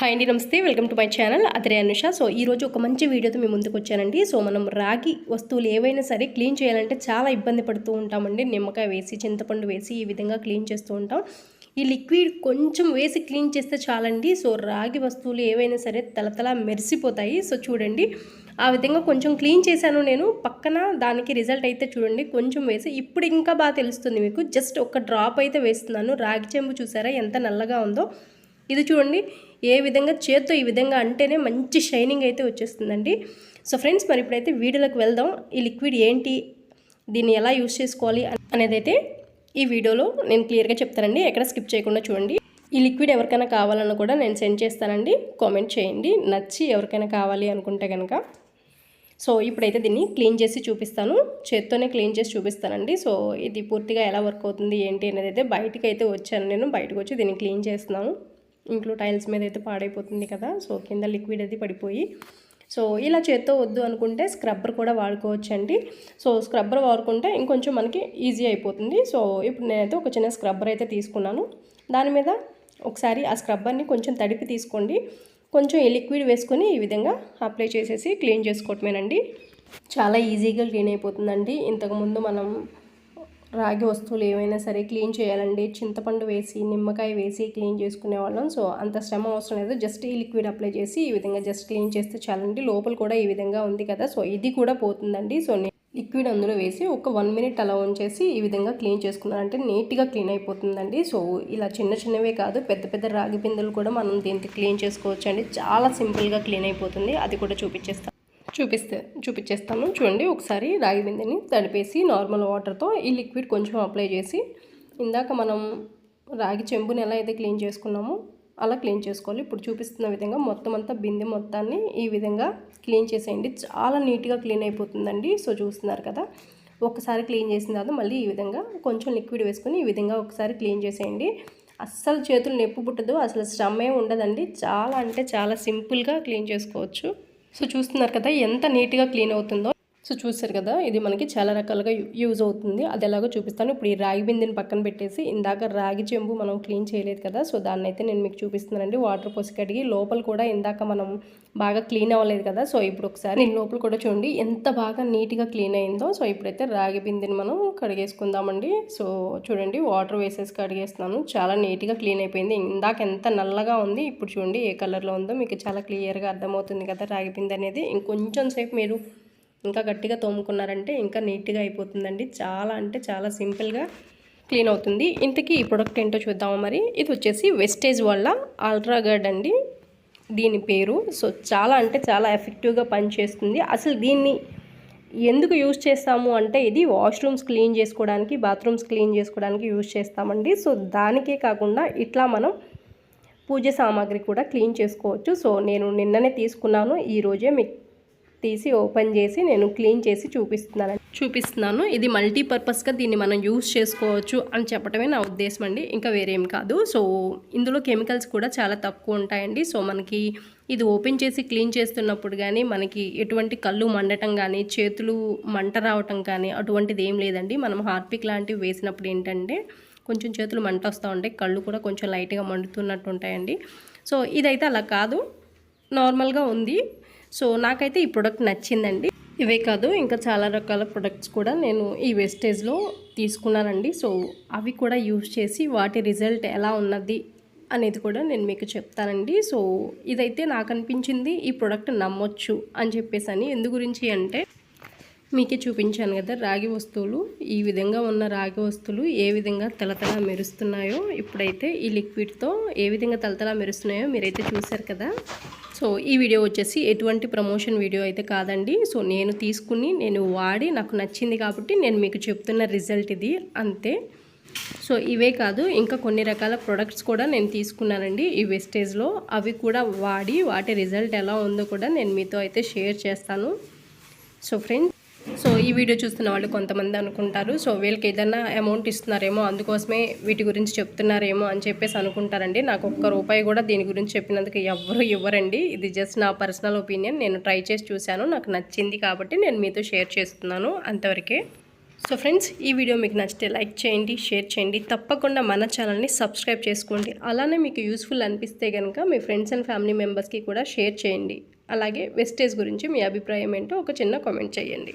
Hi అండి నమస్తే. Welcome to my channel. అదే అనుష. సో ఈరోజు ఒక మంచి వీడియోతో మేము ముందుకు వచ్చానండి. సో మనం రాగి వస్తువులు ఏవైనా సరే క్లీన్ చేయాలంటే చాలా ఇబ్బంది పడుతూ ఉంటామండి. నిమ్మకాయ వేసి చింతపండు వేసి ఈ విధంగా క్లీన్ చేస్తూ ఉంటాం. ఈ లిక్విడ్ కొంచెం వేసి క్లీన్ చేస్తే చాలండి. సో రాగి వస్తువులు ఏవైనా సరే తలతల మెరిసిపోతాయి. సో చూడండి. ఆ విధంగా కొంచెం క్లీన్ చేశాను నేను. పక్కన దానికి రిజల్ట్ అయితే చూడండి. కొంచెం వేసి ఇప్పుడు ఇంకా బాగా తెలుస్తుంది మీకు. జస్ట్ ఒక డ్రాప్ అయితే వేస్తున్నాను. రాగి చెంబు చూసారా? ఎంత నల్లగా ఉందో. ఇది చూడండి ఏ విధంగా చేత్తో ఈ విధంగా అంటేనే మంచి షైనింగ్ అయితే వచ్చేస్తుందండి. సో ఫ్రెండ్స్ మరి ఇప్పుడైతే వీడియోలోకి వెళ్దాం. ఈ లిక్విడ్ ఏంటి? దీన్ని ఎలా యూస్ చేసుకోవాలి అనేది అయితే ఈ వీడియోలో నేను క్లియర్గా చెప్తానండి. ఎక్కడ స్కిప్ చేయకుండా చూడండి. ఈ లిక్విడ్ ఎవరికైనా కావాలన్నా కూడా నేను సెండ్ చేస్తానండి. కామెంట్ చేయండి. నచ్చి ఎవరికైనా కావాలి అనుకుంటే కనుక సో ఇప్పుడైతే దీన్ని క్లీన్ చేసి చూపిస్తాను. చేత్తోనే క్లీన్ చేసి చూపిస్తానండి. సో ఇది పూర్తిగా ఎలా వర్క్ అవుతుంది ఏంటి అనేది అయితే బయటకు అయితే వచ్చాను నేను. బయటకు వచ్చి దీన్ని క్లీన్ చేస్తున్నాను. ఇంట్లో టైల్స్ మీద అయితే పాడైపోతుంది కదా సో కింద లిక్విడ్ అది పడిపోయి. సో ఇలా చేత్తో వద్దు అనుకుంటే స్క్రబ్బర్ కూడా వాడుకోవచ్చు అండి సో స్క్రబ్బర్ వాడుకుంటే ఇంకొంచెం మనకి ఈజీ అయిపోతుంది. సో ఇప్పుడు నేనైతే ఒక చిన్న స్క్రబ్బర్ అయితే తీసుకున్నాను. దాని మీద ఒకసారి ఆ స్క్రబ్బర్ని కొంచెం తడిపి తీసుకోండి. కొంచెం ఈ లిక్విడ్ వేసుకొని ఈ విధంగా అప్లై చేసేసి క్లీన్ చేసుకోవటమేనండి. చాలా ఈజీగా క్లీన్ అయిపోతుందండి. ఇంతకుముందు మనం రాగి వస్తువులు ఏమైనా సరే క్లీన్ చేయాలండి. చింతపండు వేసి నిమ్మకాయ వేసి క్లీన్ చేసుకునే వాళ్ళం. సో అంత శ్రమ అవసరం లేదు. జస్ట్ ఈ లిక్విడ్ అప్లై చేసి ఈ విధంగా జస్ట్ క్లీన్ చేస్తే చాలండి. లోపల కూడా ఈ విధంగా ఉంది కదా. సో ఇది కూడా పోతుందండి. సో లిక్విడ్ అందులో వేసి ఒక వన్ మినిట్ అలా ఉంచేసి ఈ విధంగా క్లీన్ చేసుకున్నారంటే నీట్గా క్లీన్ అయిపోతుందండి. సో ఇలా చిన్న చిన్నవే కాదు. పెద్ద పెద్ద రాగి బిందెలు కూడా మనం దీనికి క్లీన్ చేసుకోవచ్చు అండి చాలా సింపుల్గా క్లీన్ అయిపోతుంది. అది కూడా చూపించేస్తాం చూపిస్తే చూపించేస్తాను. చూడండి ఒకసారి రాగి బిందెని తడిపేసి నార్మల్ వాటర్తో ఈ లిక్విడ్ కొంచెం అప్లై చేసి ఇందాక మనం రాగి చెంబుని ఎలా అయితే క్లీన్ చేసుకున్నామో అలా క్లీన్ చేసుకోవాలి. ఇప్పుడు చూపిస్తున్న విధంగా మొత్తం అంతా బిందె మొత్తాన్ని ఈ విధంగా క్లీన్ చేసేయండి. చాలా నీట్గా క్లీన్ అయిపోతుందండి. సో చూస్తున్నారు కదా ఒకసారి క్లీన్ చేసిన తర్వాత మళ్ళీ ఈ విధంగా కొంచెం లిక్విడ్ వేసుకొని ఈ విధంగా ఒకసారి క్లీన్ చేసేయండి. అస్సలు చేతులు నొప్పి పుట్టదు అసలు శ్రమే ఉండదండి. చాలా అంటే చాలా సింపుల్గా క్లీన్ చేసుకోవచ్చు. సో చూస్తున్నారు కదా ఎంత నీట్గా క్లీన్ అవుతుందో. సో చూసారు కదా ఇది మనకి చాలా రకాలుగా యూజ్ అవుతుంది. అది ఎలాగో చూపిస్తాను. ఇప్పుడు ఈ రాగి బిందెని పక్కన పెట్టేసి ఇందాక రాగి చెంబు మనం క్లీన్ చేయలేదు కదా సో దాన్ని అయితే నేను మీకు చూపిస్తున్నానండి. వాటర్ పోసి కడిగి లోపల కూడా ఇందాక మనం బాగా క్లీన్ అవ్వలేదు కదా సో ఇప్పుడు ఒకసారి నేను లోపల కూడా చూడండి. ఎంత బాగా నీట్గా క్లీన్ అయిందో సో ఇప్పుడైతే రాగి బిందెని మనం కడిగేసుకుందామండి. సో చూడండి వాటర్ వేసేసి కడిగేస్తున్నాను. చాలా నీట్గా క్లీన్ అయిపోయింది. ఇందాక ఎంత నల్లగా ఉంది ఇప్పుడు చూడండి ఏ కలర్లో ఉందో మీకు చాలా క్లియర్గా అర్థమవుతుంది కదా రాగి బిందె అనేది. ఇంకొంచెం సేపు మీరు ఇంకా గట్టిగా తోముకున్నారంటే ఇంకా నీట్గా అయిపోతుందండి. చాలా అంటే చాలా సింపుల్గా క్లీన్ అవుతుంది. ఇంతకీ ఈ ప్రొడక్ట్ ఏంటో చూద్దాము మరి? ఇది వచ్చేసి వెస్టేజ్ వల్ల అల్ట్రాగర్డ్ అండి. దీని పేరు. సో చాలా అంటే చాలా ఎఫెక్టివ్గా పనిచేస్తుంది. అసలు దీన్ని ఎందుకు యూజ్ చేస్తాము అంటే ఇది వాష్రూమ్స్ క్లీన్ చేసుకోవడానికి బాత్రూమ్స్ క్లీన్ చేసుకోవడానికి యూజ్ చేస్తామండి. సో దానికే కాకుండా ఇట్లా మనం పూజ సామాగ్రి కూడా క్లీన్ చేసుకోవచ్చు. సో నేను నిన్ననే తీసుకున్నాను. ఈరోజే మీకు తీసి ఓపెన్ చేసి నేను క్లీన్ చేసి చూపిస్తున్నాను. చూపిస్తున్నాను. ఇది మల్టీపర్పస్గా దీన్ని మనం యూస్ చేసుకోవచ్చు అని చెప్పడమే నా ఉద్దేశం అండి. ఇంకా వేరేం కాదు. సో ఇందులో కెమికల్స్ కూడా చాలా తక్కువ ఉంటాయండి. సో మనకి ఇది ఓపెన్ చేసి క్లీన్ చేస్తున్నప్పుడు కానీ మనకి ఎటువంటి కళ్ళు మండటం కానీ చేతులు మంట రావటం కానీ అటువంటిది ఏం లేదండి. మనం హార్పిక్ లాంటివి వేసినప్పుడు ఏంటంటే కొంచెం చేతులు మంట వస్తూ ఉంటాయి. కళ్ళు కూడా కొంచెం లైట్గా మండుతున్నట్టు ఉంటాయండి. సో ఇదైతే అలా కాదు. నార్మల్గా ఉంది. సో నాకైతే ఈ ప్రోడక్ట్ నచ్చిందండి. ఇవే కాదు ఇంకా చాలా రకాల ప్రొడక్ట్స్ కూడా నేను ఈ వెస్టేజ్లో తీసుకున్నానండి. సో అవి కూడా యూజ్ చేసి వాటి రిజల్ట్ ఎలా ఉన్నది అనేది కూడా నేను మీకు చెప్తానండి. సో ఇదైతే నాకు అనిపించింది ఈ ప్రోడక్ట్ నమ్మొచ్చు అని చెప్పేసి అని. ఎందు గురించి అంటే మీకే చూపించాను కదా రాగి వస్తువులు. ఈ విధంగా ఉన్న రాగి వస్తువులు ఏ విధంగా తలతల మెరుస్తున్నాయో ఇప్పుడైతే ఈ లిక్విడ్తో ఏ విధంగా తలతల మెరుస్తున్నాయో మీరైతే చూశారు కదా. సో ఈ వీడియో వచ్చేసి ఎటువంటి ప్రమోషన్ వీడియో అయితే కాదండి. సో నేను తీసుకుని నేను వాడి నాకు నచ్చింది కాబట్టి నేను మీకు చెప్తున్న రిజల్ట్ ఇది అంతే. సో ఇవే కాదు ఇంకా కొన్ని రకాల ప్రొడక్ట్స్ కూడా నేను తీసుకున్నానండి ఈ వెస్టేజ్లో. అవి కూడా వాడి వాటి రిజల్ట్ ఎలా ఉందో కూడా నేను మీతో అయితే షేర్ చేస్తాను. సో ఫ్రెండ్స్ సో ఈ వీడియో చూస్తున్న వాళ్ళు కొంతమంది అనుకుంటారు. సో వీళ్ళకి ఏదైనా అమౌంట్ ఇస్తున్నారేమో అందుకోసమే వీటి గురించి చెప్తున్నారేమో అని చెప్పేసి అనుకుంటారండి. నాకు ఒక్క రూపాయి కూడా దీని గురించి చెప్పినందుకు ఎవరు ఇవ్వరండి. ఇది జస్ట్ నా పర్సనల్ ఒపీనియన్ నేను ట్రై చేసి చూశాను. నాకు నచ్చింది కాబట్టి నేను మీతో షేర్ చేస్తున్నాను అంతవరకే. సో ఫ్రెండ్స్ ఈ వీడియో మీకు నచ్చితే లైక్ చేయండి షేర్ చేయండి. తప్పకుండా మన ఛానల్ని సబ్స్క్రైబ్ చేసుకోండి. అలానే మీకు యూస్ఫుల్ అనిపిస్తే కనుక మీ ఫ్రెండ్స్ అండ్ ఫ్యామిలీ మెంబర్స్కి కూడా షేర్ చేయండి. అలాగే వెస్టేజ్ గురించి మీ అభిప్రాయం ఏంటో ఒక చిన్న కామెంట్ చేయండి.